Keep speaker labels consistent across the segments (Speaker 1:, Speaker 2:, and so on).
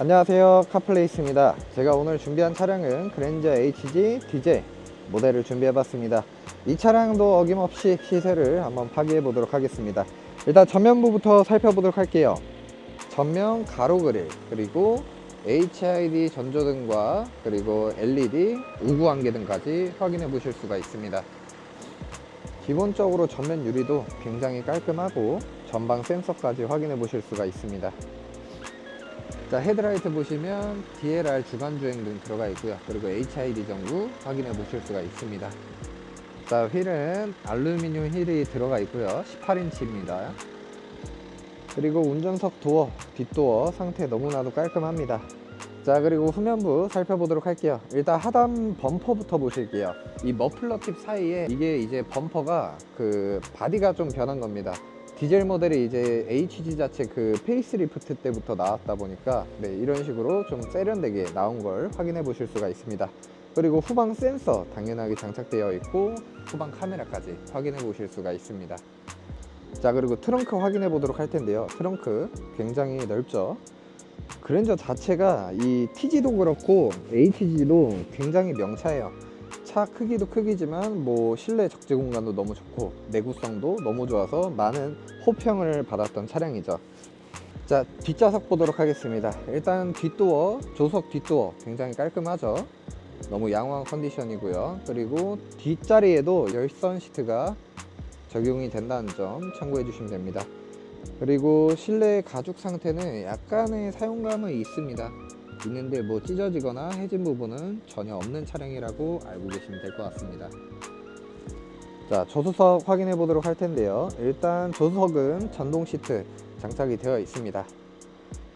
Speaker 1: 안녕하세요. 카플레이스입니다. 제가 오늘 준비한 차량은 그랜저 HG 디젤 모델을 준비해 봤습니다. 이 차량도 어김없이 시세를 한번 파괴해 보도록 하겠습니다. 일단 전면부부터 살펴보도록 할게요. 전면 가로 그릴 그리고 HID 전조등과 그리고 LED 우구 안개등까지 확인해 보실 수가 있습니다. 기본적으로 전면 유리도 굉장히 깔끔하고 전방 센서까지 확인해 보실 수가 있습니다 자 헤드라이트 보시면 DLR 주간주행 등 들어가 있고요. 그리고 HID 전구 확인해 보실 수가 있습니다. 자 휠은 알루미늄 휠이 들어가 있고요. 18인치입니다. 그리고 운전석 도어 뒷도어 상태 너무나도 깔끔합니다. 자 그리고 후면부 살펴보도록 할게요. 일단 하단 범퍼부터 보실게요. 이 머플러 팁 사이에 이게 이제 범퍼가 그 바디가 좀 변한 겁니다 디젤 모델이 이제 HG 자체 그 페이스리프트 때부터 나왔다 보니까 네, 이런 식으로 좀 세련되게 나온 걸 확인해 보실 수가 있습니다. 그리고 후방 센서 당연하게 장착되어 있고 후방 카메라까지 확인해 보실 수가 있습니다. 자 그리고 트렁크 확인해 보도록 할 텐데요. 트렁크 굉장히 넓죠. 그랜저 자체가 이 TG도 그렇고 HG도 굉장히 명차예요. 차 크기도 크기지만 뭐 실내 적재 공간도 너무 좋고 내구성도 너무 좋아서 많은 호평을 받았던 차량이죠. 자 뒷좌석 보도록 하겠습니다. 일단 뒷도어 조석 뒷도어 굉장히 깔끔하죠. 너무 양호한 컨디션이고요. 그리고 뒷자리에도 열선 시트가 적용이 된다는 점 참고해 주시면 됩니다. 그리고 실내 가죽 상태는 약간의 사용감은 있습니다. 있는데 뭐 찢어지거나 해진 부분은 전혀 없는 차량이라고 알고 계시면 될 것 같습니다. 자, 조수석 확인해 보도록 할 텐데요. 일단 조수석은 전동 시트 장착이 되어 있습니다.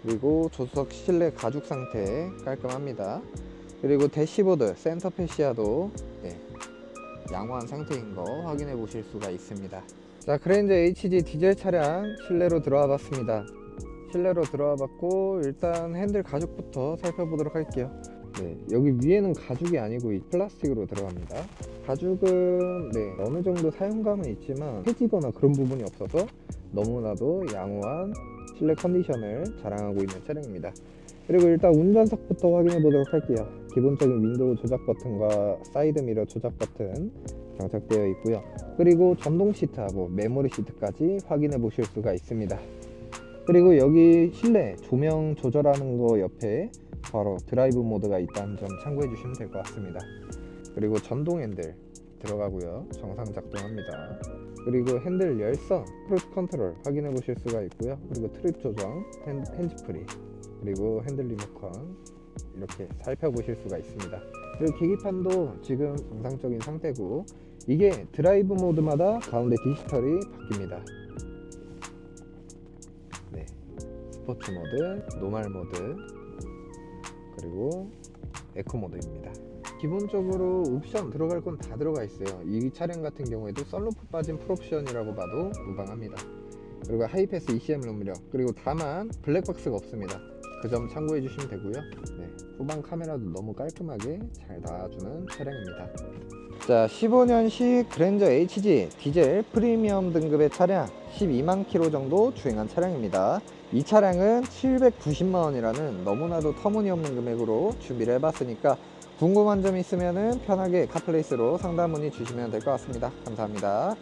Speaker 1: 그리고 조수석 실내 가죽 상태 깔끔합니다. 그리고 대시보드 센터 패시아도 예, 양호한 상태인 거 확인해 보실 수가 있습니다. 자, 그랜저 HG 디젤 차량 실내로 들어와 봤습니다. 실내로 들어와 봤고 일단 핸들 가죽부터 살펴보도록 할게요. 네, 여기 위에는 가죽이 아니고 이 플라스틱으로 들어갑니다. 가죽은 네, 어느 정도 사용감은 있지만 해지거나 그런 부분이 없어서 너무나도 양호한 실내 컨디션을 자랑하고 있는 차량입니다. 그리고 일단 운전석부터 확인해 보도록 할게요. 기본적인 윈도우 조작 버튼과 사이드 미러 조작 버튼 장착되어 있고요. 그리고 전동 시트하고 메모리 시트까지 확인해 보실 수가 있습니다 그리고 여기 실내 조명 조절하는 거 옆에 바로 드라이브 모드가 있다는 점 참고해 주시면 될 것 같습니다. 그리고 전동 핸들 들어가고요. 정상 작동합니다. 그리고 핸들 열선 크루즈 컨트롤 확인해 보실 수가 있고요. 그리고 트립 조정 핸, 핸즈프리 그리고 핸들 리모컨 이렇게 살펴보실 수가 있습니다. 그리고 계기판도 지금 정상적인 상태고 이게 드라이브 모드마다 가운데 디지털이 바뀝니다 스포츠 모드, 노말 모드, 그리고 에코 모드입니다. 기본적으로 옵션 들어갈 건 다 들어가 있어요. 이 차량 같은 경우에도 썬루프 빠진 풀옵션이라고 봐도 무방합니다. 그리고 하이패스 ECM 룸미러, 그리고 다만 블랙박스가 없습니다. 그 점 참고해 주시면 되고요. 네, 후방 카메라도 너무 깔끔하게 잘 나와주는 차량입니다. 자, 15년식 그랜저 HG 디젤 프리미엄 등급의 차량 12만 킬로 정도 주행한 차량입니다. 이 차량은 790만 원이라는 너무나도 터무니없는 금액으로 준비를 해봤으니까 궁금한 점 있으면 편하게 카플레이스로 상담 문의 주시면 될 것 같습니다. 감사합니다.